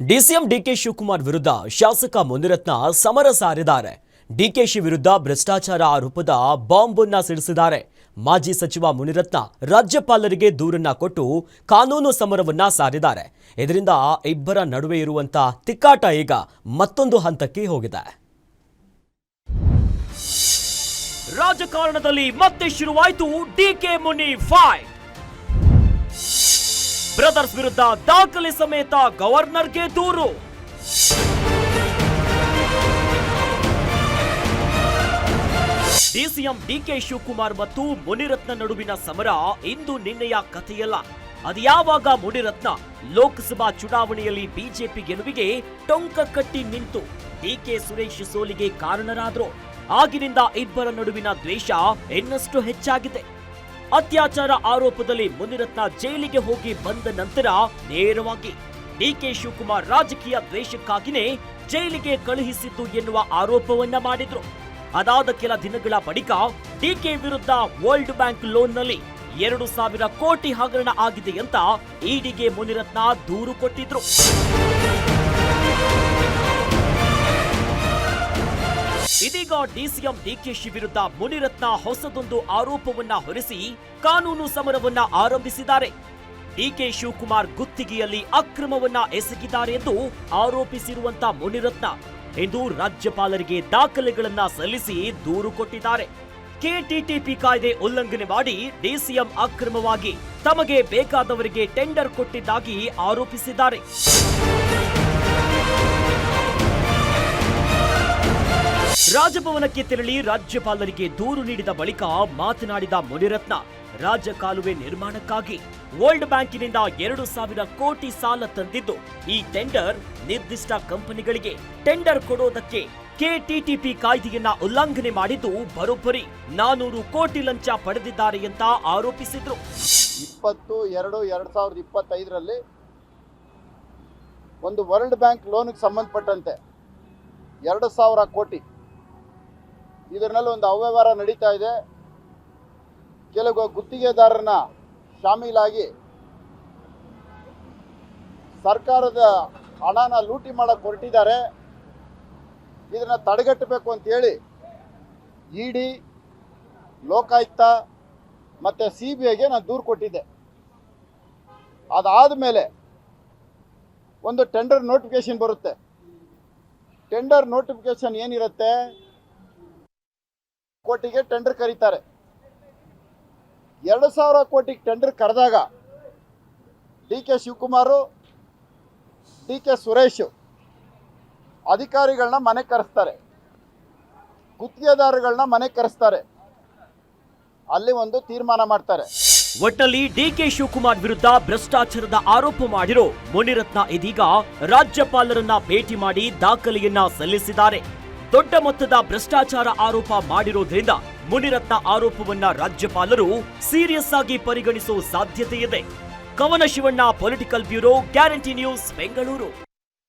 DCM DK Shivakumar ವಿರುದ್ಧ ಶಾಸಕ ಮುನಿರತ್ನ ಸಮರ ಸಾರಿದ್ದಾರೆ. ಡಿಕೆಶಿ ವಿರುದ್ಧ ಭ್ರಷ್ಟಾಚಾರ ಆರೋಪದ ಬಾಂಬನ್ನ ಸಿಡಿಸಿದ್ದಾರೆ. ಮಾಜಿ ಸಚಿವ ಮುನಿರತ್ನ ರಾಜ್ಯಪಾಲರಿಗೆ ದೂರನ್ನ ಕೊಟ್ಟು ಕಾನೂನು ಸಮರವನ್ನ ಸಾರಿದ್ದಾರೆ. ಇದರಿಂದ ಇಬ್ಬರ ನಡುವೆ ಇರುವಂತ ತಿಕ್ಕಾಟ ಈಗ ಮತ್ತೊಂದು ಹಂತಕ್ಕೆ ಹೋಗಿದೆ. ರಾಜಕಾರಣದಲ್ಲಿ ಮತ್ತೆ ಶುರುವಾಯಿತು ಡಿಕೆ ಮುನಿ ಫೈಟ್ ಬ್ರದರ್ಸ್ ವಿರುದ್ಧ ದಾಖಲೆ ಸಮೇತ ಗವರ್ನರ್ಗೆ ದೂರು. ಡಿಸಿಎಂ ಡಿಕೆ ಶಿವಕುಮಾರ್ ಮತ್ತು ಮುನಿರತ್ನ ನಡುವಿನ ಸಮರ ಇಂದು ನಿನ್ನೆಯ ಕಥೆಯಲ್ಲ. ಅದು ಯಾವಾಗ ಮುನಿರತ್ನ ಲೋಕಸಭಾ ಚುನಾವಣೆಯಲ್ಲಿ ಬಿಜೆಪಿ ಗೆಲುವಿಗೆ ಟೊಂಕ ಕಟ್ಟಿ ನಿಂತು ಡಿಕೆ ಸುರೇಶ್ ಸೋಲಿಗೆ ಕಾರಣರಾದರು. ಆಗಿನಿಂದ ಇಬ್ಬರ ನಡುವಿನ ದ್ವೇಷ ಇನ್ನಷ್ಟು ಹೆಚ್ಚಾಗಿದೆ. ಅತ್ಯಾಚಾರ ಆರೋಪದಲ್ಲಿ ಮುನಿರತ್ನ ಜೈಲಿಗೆ ಹೋಗಿ ಬಂದ ನಂತರ ನೇರವಾಗಿ ಡಿಕೆ ಶಿವಕುಮಾರ್ ರಾಜಕೀಯ ದ್ವೇಷಕ್ಕಾಗಿನೇ ಜೈಲಿಗೆ ಕಳುಹಿಸಿದ್ದು ಎನ್ನುವ ಆರೋಪವನ್ನ ಮಾಡಿದ್ರು. ಅದಾದ ಕೆಲ ದಿನಗಳ ಬಳಿಕ ಡಿಕೆ ವಿರುದ್ಧ ವರ್ಲ್ಡ್ ಬ್ಯಾಂಕ್ ಲೋನ್ನಲ್ಲಿ ಎರಡು ಸಾವಿರ ಕೋಟಿ ಹಗರಣ ಆಗಿದೆ ಅಂತ ಇಡಿಗೆ ಮುನಿರತ್ನ ದೂರು ಕೊಟ್ಟಿದ್ರು. ಇದೀಗ ಡಿಸಿಎಂ ಡಿಕೆಶಿ ವಿರುದ್ಧ ಮುನಿರತ್ನ ಹೊಸದೊಂದು ಆರೋಪವನ್ನ ಹೊರಿಸಿ ಕಾನೂನು ಸಮರವನ್ನ ಆರಂಭಿಸಿದ್ದಾರೆ. ಡಿಕೆ ಶಿವಕುಮಾರ್ ಗುತ್ತಿಗೆಯಲ್ಲಿ ಅಕ್ರಮವನ್ನ ಎಸಗಿದ್ದಾರೆ ಎಂದು ಆರೋಪಿಸಿರುವಂತ ಮುನಿರತ್ನ ಇಂದು ರಾಜ್ಯಪಾಲರಿಗೆ ದಾಖಲೆಗಳನ್ನ ಸಲ್ಲಿಸಿ ದೂರು ಕೊಟ್ಟಿದ್ದಾರೆ. ಕೆಟಿಟಿಪಿ ಕಾಯ್ದೆ ಉಲ್ಲಂಘನೆ ಮಾಡಿ ಡಿಸಿಎಂ ಅಕ್ರಮವಾಗಿ ತಮಗೆ ಬೇಕಾದವರಿಗೆ ಟೆಂಡರ್ ಕೊಟ್ಟಿದ್ದಾಗಿ ಆರೋಪಿಸಿದ್ದಾರೆ. ರಾಜಭವನಕ್ಕೆ ತೆರಳಿ ರಾಜ್ಯಪಾಲರಿಗೆ ದೂರು ನೀಡಿದ ಬಳಿಕ ಮಾತನಾಡಿದ ಮುನಿರತ್ನ ರಾಜಕಾಲುವೆ ನಿರ್ಮಾಣಕ್ಕಾಗಿ ವರ್ಲ್ಡ್ ಬ್ಯಾಂಕಿನಿಂದ ಎರಡು ಸಾವಿರ ಕೋಟಿ ಸಾಲ ತಂದಿದ್ದು, ಈ ಟೆಂಡರ್ ನಿರ್ದಿಷ್ಟ ಕಂಪನಿಗಳಿಗೆ ಟೆಂಡರ್ ಕೊಡೋದಕ್ಕೆ ಕೆಟಿಟಿಪಿ ಕಾಯ್ದೆಯನ್ನ ಉಲ್ಲಂಘನೆ ಮಾಡಿದ್ದು ಬರೋಬ್ಬರಿ. ನಾನೂರು ಕೋಟಿ ಲಂಚ ಪಡೆದಿದ್ದಾರೆ ಅಂತ ಆರೋಪಿಸಿದ್ರು. ಇಪ್ಪತ್ತು, ಎರಡು, ಎರಡ್ ಸಾವಿರದ ಇಪ್ಪತ್ತೈದರಲ್ಲಿ ಒಂದು ವರ್ಲ್ಡ್ ಬ್ಯಾಂಕ್ ಲೋನ್ಗೆ ಸಂಬಂಧಪಟ್ಟಂತೆ ಎರಡು ಸಾವಿರ ಕೋಟಿ ಇದರಲ್ಲಿ ಒಂದು ಅವ್ಯವಹಾರ ನಡೀತಾ ಇದೆ. ಕೆಲವು ಗುತ್ತಿಗೆದಾರರನ್ನ ಶಾಮೀಲಾಗಿ ಸರ್ಕಾರದ ಹಣನ ಲೂಟಿ ಮಾಡಕ್ಕೆ ಹೊರಟಿದ್ದಾರೆ. ಇದನ್ನ ತಡೆಗಟ್ಟಬೇಕು ಅಂತೇಳಿ ಇ ಡಿ ಲೋಕಾಯುಕ್ತ ಮತ್ತು ಸಿ ಬಿ ಐಗೆ ನಾನು ದೂರು ಕೊಟ್ಟಿದ್ದೆ. ಅದಾದ ಮೇಲೆ ಒಂದು ಟೆಂಡರ್ ನೋಟಿಫಿಕೇಶನ್ ಬರುತ್ತೆ. ಟೆಂಡರ್ ನೋಟಿಫಿಕೇಶನ್ ಏನಿರುತ್ತೆ? ಕೋಟಿಗೆ ಟೆಂಡರ್ ಕರೀತಾರೆ. ಎರಡು ಸಾವಿರ ಕೋಟಿಗೆ ಟೆಂಡರ್ ಕರೆದಾಗ D K Shivakumar, D K Suresh ಅಧಿಕಾರಿಗಳನ್ನ ಮನೆ ಕರೆಸ್ತಾರೆ. ಗುತ್ತಿಗೆದಾರಗಳನ್ನ ಮನೆ ಕರೆಸ್ತಾರೆ. ಅಲ್ಲಿ ಒಂದು ತೀರ್ಮಾನ ಮಾಡ್ತಾರೆ. ಒಟ್ಟಲ್ಲಿ ಡಿಕೆ ಶಿವಕುಮಾರ್ ವಿರುದ್ಧ ಭ್ರಷ್ಟಾಚಾರದ ಆರೋಪ ಮಾಡಿರೋ ಮುನಿರತ್ನ ಇದೀಗ ರಾಜ್ಯಪಾಲರನ್ನ ಭೇಟಿ ಮಾಡಿ ದಾಖಲೆಯನ್ನ ಸಲ್ಲಿಸಿದ್ದಾರೆ. ದೊಡ್ಡ ಮೊತ್ತದ ಭ್ರಷ್ಟಾಚಾರ ಆರೋಪ ಮಾಡಿರೋದ್ರಿಂದ ಮುನಿರತ್ನ ಆರೋಪವನ್ನ ರಾಜ್ಯಪಾಲರು ಸೀರಿಯಸ್ ಆಗಿ ಪರಿಗಣಿಸೋ ಸಾಧ್ಯತೆ ಇದೆ Kavana Shivanna political bureau, guarantee news Bengaluru.